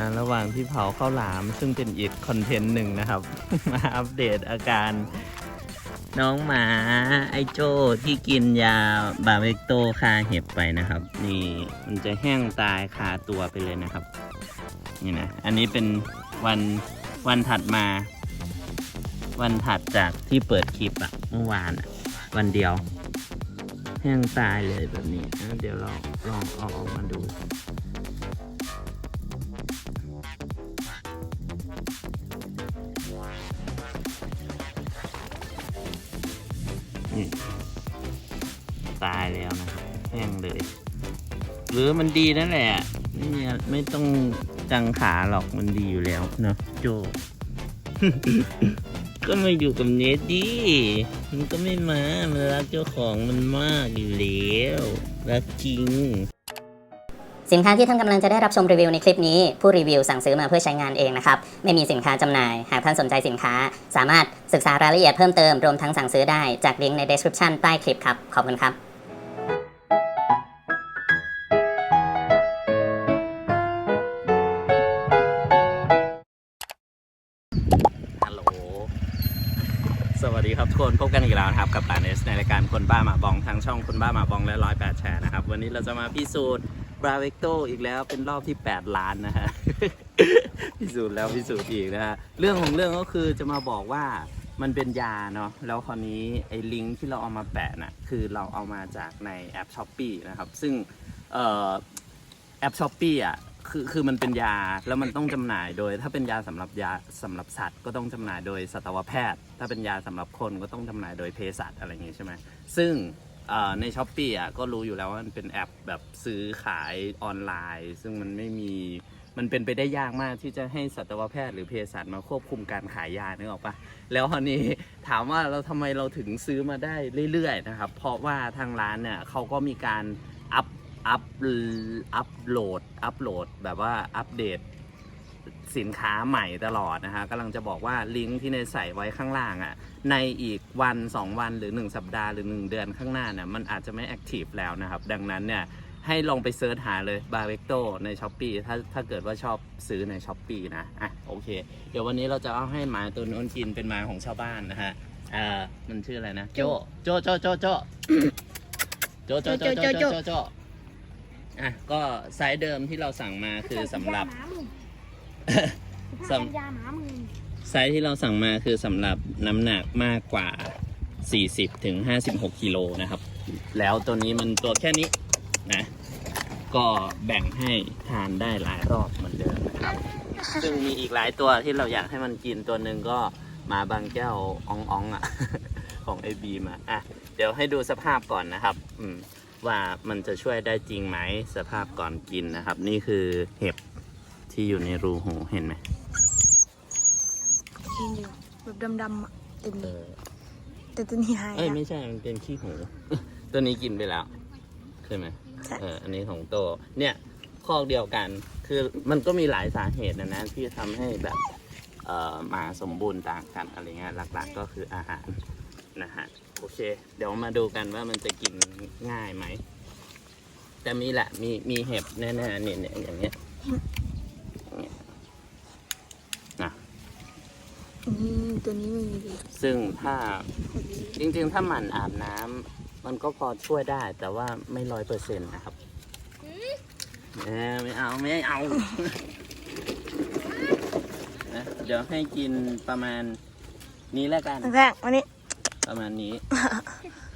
อ่าระหว่างที่เผาข้าวหลามซึ่งเป็นอีกคอนเทนต์หนึ่งนะครับ มาอัปเดตอาการน้องหมาไอโจ้ที่กินยาบาเวกโตคาเห็บไปนะครับ นี่มันจะแห้งตายคาตัวไปเลยนะครับ นี่นะ อันนี้เป็นวันวันถัดมา วันถัดจากที่เปิดคลิปอะเมื่อวานอะวันเดียว แห้งตายเลยแบบนี้ เดี๋ยวเราลองเอาออกมาดู แล้วนะครับแห้งเลย หรือมันดีนั่นแหละไม่มีไรไม่ต้องจังขาหรอกมันดีอยู่แล้วเนาะโจ ก็มาอยู่กับเนสดีมันก็ไม่มา มันรักเจ้าของมันมากอยู่แล้วรักจริง สินค้าที่ท่านกำลังจะได้รับชมรีวิวในคลิปนี้ ผู้รีวิวสั่งซื้อมาเพื่อใช้งานเองนะครับ ไม่มีสินค้าจำหน่าย หากท่านสนใจสินค้า สามารถศึกษารายละเอียดเพิ่มเติมรวมทั้งสั่งซื้อได้จากลิงก์ใน description ใต้คลิปครับ ขอบคุณครับ นพบกันอีกแล้วนะครับกับปานเอสในรายการคนบ้าหมาบองทางช่องคนบ้าหมาบองและร้อยแปดแชร์นะครับ วันนี้เราจะมาพิสูจน์บราเวกโตอีกแล้วเป็นรอบที่ 8 ล้านนะฮะ พิสูจน์แล้วพิสูจน์อีกนะฮะเรื่องของเรื่องก็คือจะมาบอกว่ามันเป็นยาเนาะแล้วคราวนี้ไอ้ลิงก์ที่เราเอามาแปะน่ะคือเราเอามาจากในแอป s h อ p e e นะครับ ซึ่งออแอปช้อปปี้อะ คือคือมันเป็นยาแล้วมันต้องจำหน่ายโดย ถ้าเป็นยาสำหรับยาสำหรับสัตว์ ก็ต้องจำหน่ายโดยสัตวแพทย์ ถ้าเป็นยาสำหรับคนก็ต้องจำหน่ายโดยเภสัชอะไรอย่างงี้ใช่ไหมซึ่งเอ่อในช้อปปี้อะก็รู้อยู่แล้วว่ามันเป็นแอปแบบซื้อขายออนไลน์ ซึ่งมันไม่มีมันเป็นไปได้ยากมากที่จะให้สัตวแพทย์หรือเภสัชมาควบคุมการขายยานึกออกปะแล้วคราวนี้ถามว่าเราทำไมเราถึงซื้อมาได้เรื่อยๆนะครับ เพราะว่าทางร้านเนี่ยเขาก็มีการ อัพอัพโหลด อัพโหลดแบบว่าอัปเดตสินค้าใหม่ตลอดนะฮะกำลังจะบอกว่าลิงก์ที่ในใส่ไว้ข้างล่างอะ่ะในอีกวัน 2 วันหรือ 1 สัปดาห์หรือ 1 เดือนข้างหน้าเนี่ยมันอาจจะไม่แอคทีฟแล้วนะครับ ดังนั้นเนี่ยให้ลองไปเซิร์ชหาเลยบาเ e กโตใน s h อ p e e ถ้าถ้าเกิดว่าชอบซื้อใน s h อ p e e นะอะโอเค เดี๋ยววันนี้เราจะเอาให้หมาตัวนู้นกินเป็นหมาของชาวบ้านนะฮะอ่ามันชื่ออะไรนะ โจโจโจโจโจโจโจโจโจโจโจ อะก็ไซส์เดิมที่เราสั่งมาคือสำหรับ สำ สำยาหมามึงไซส์ที่เราสั่งมาคือสำหรับน้ำหนักมากกว่า 40ถึง56กิโลนะครับ แล้วตัวนี้มันตัวแค่นี้นะ ก็แบ่งให้ทานได้หลายรอบเหมือนเดิมนะครับ ซึ่งมีอีกหลายตัวที่เราอยากให้มันกินตัวหนึ่งก็หมาบางแก้วอ่องๆอะ ของไอบีมาอะ เดี๋ยวให้ดูสภาพก่อนนะครับ อืม ว่ามันจะช่วยได้จริงไหมสภาพก่อนกินนะครับ นี่คือเห็บที่อยู่ในรูหูเห็นไหมกินอยู่แบบดำๆอะเต็มเอเลยอแต่ตัวนี้หายเอ้ยอะ ไม่ใช่มันเป็นขี้หู ตัวนี้กินไปแล้วใช่ไหมใช่ เอออันนี้ของโตเนี่ยข้อเดียวกัน คือมันก็มีหลายสาเหตุนะนะที่ทำให้แบบเอ่อหมาสมบูรณ์ต่างกันอะไรเงี้ยหลักๆก็คืออาหารนะฮะ โอเค เดี๋ยวมาดูกันว่ามันจะกินง่ายไหม แต่มีแหละ มีมีเห็บแน่ๆเนี่ยเนี่ยอย่างเงี้ยเนี่ยนะอืมตัวนี้ไม่มีเลยซึ่งถ้าจริงๆ ถ้าหมันอาบน้ำมันก็พอช่วยได้ แต่ว่าไม่ร้อยเปอร์เซ็นต์นะครับเออไม่เอาไม่เอานะเดี๋ยวให้กินประมาณนี้แล้วกันแรกวันนี้ ประมาณนี้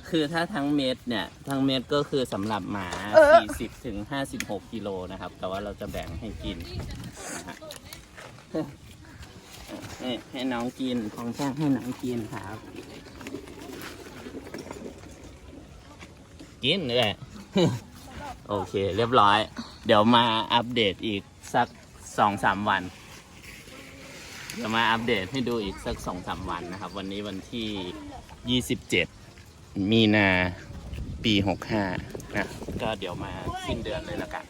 คือถ้าทั้งเม็ดเนี่ย ทั้งเม็ดก็คือสำหรับหมา เออ 40ถึง56กิโลนะครับ แต่ว่าเราจะแบ่งให้กินนะฮะให้ให้น้องกินของแจ้งให้น้องกินครับ กินเลย โอเค เรียบร้อย เดี๋ยวมาอัปเดตอีกสักสองสามวัน เดี๋ยวมาอัปเดตให้ดูอีกสักสองสามวันนะครับ วันนี้วันที่ 27 มีนาปี 65 นะ ก็เดี๋ยวมาสิ้นเดือนเลยล้วกัน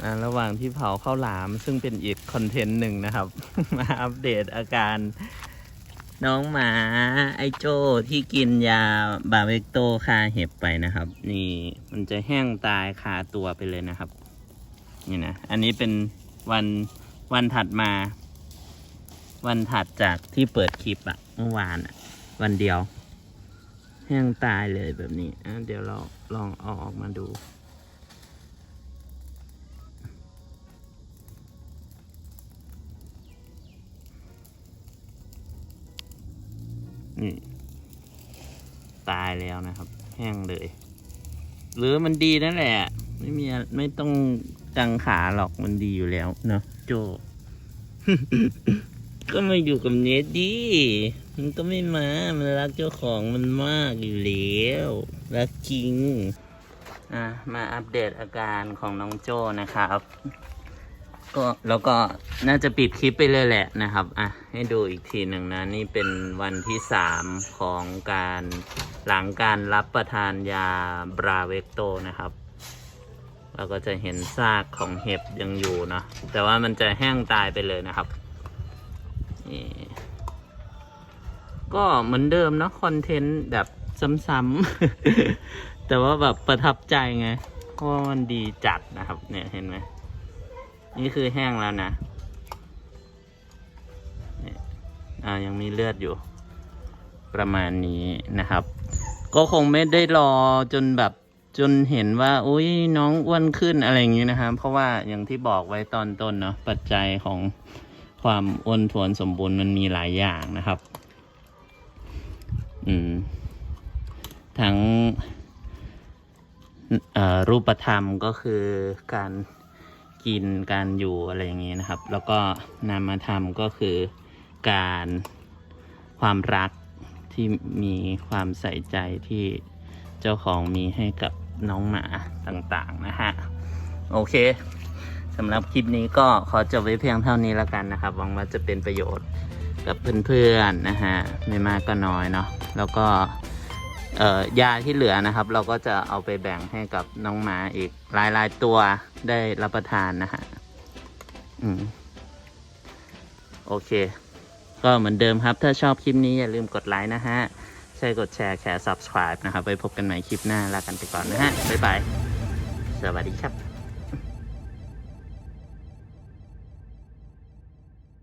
อ่าระหว่างที่เผาข้าวหลามซึ่งเป็นอีกคอนเทนต์หนึ่งนะครับ มาอัปเดตอาการน้องหมาไอโจที่กินยาบาเวกโตคาเห็บไปนะครับ นี่มันจะแห้งตายคาตัวไปเลยนะครับ นี่นะ อันนี้เป็นวันวันถัดมา วันถัดจากที่เปิดคลิปอะเมื่อวานอะ วันเดียว แห้งตายเลยแบบนี้เดี๋ยวเราลองเอาออกมาดูนี่ตายแล้วนะครับ แห้งเลย หรือมันดีนั่นแหละ ไม่มีไม่ต้องจังขาหรอกมันดีอยู่แล้วเนาะโจ ก็มาอยู่กับเนสดี มันก็ไม่มา มันรักเจ้าของมันมากอยู่แล้ว รักจริง อะ มาอัปเดตอาการของน้องโจนะครับ ก็แล้วก็น่าจะปิดคลิปไปเลยแหละนะครับ อะ ให้ดูอีกทีหนึ่งนะ นี่เป็นวันที่สามของการหลังการรับประทานยาบราเวกโตนะครับเราก็จะเห็นซากของเห็บยังอยู่เนอะแต่ว่ามันจะแห้งตายไปเลยนะครับนี่ ก็เหมือนเดิมเนาะคอนเทนต์แบบซ้ำๆ แต่ว่าแบบประทับใจไงเพราะมันดีจัดนะครับ เนี่ยเห็นไหมนี่คือแห้งแล้วนะอ่ายังมีเลือดอยู่ ประมาณนี้นะครับ ก็คงไม่ได้รอจนแบบจนเห็นว่าอุ้ยน้องอ้วนขึ้นอะไรอย่างนี้นะครับ เพราะว่าอย่างที่บอกไว้ตอนต้นเนาะปัจจัยของความอ้วนทวนสมบูรณ์มันมีหลายอย่างนะครับ อืม ทั้งรูปธรรมก็คือการกินการอยู่อะไรอย่างนี้นะครับ แล้วก็นามธรรมก็คือการความรักที่มีความใส่ใจที่เจ้าของมีให้กับน้องหมาต่างๆนะฮะ โอเคสำหรับคลิปนี้ก็ขอจบไว้เพียงเท่านี้แล้วกันนะครับ หวังว่าจะเป็นประโยชน์กับเพื่อนๆนะฮะ ไม่มากก็น้อยเนาะ แล้วก็ยาที่เหลือนะครับ เราก็จะเอาไปแบ่งให้กับน้องหมาอีกหลายๆตัวได้รับประทานนะฮะอืมโอเค ก็เหมือนเดิมครับ ถ้าชอบคลิปนี้อย่าลืมกดไลค์นะฮะ ใช่กดแชร์แค่ subscribe นะครับ ไว้พบกันใหม่คลิปหน้าลากันไปก่อนนะฮะ บ๊ายบาย สวัสดีครับ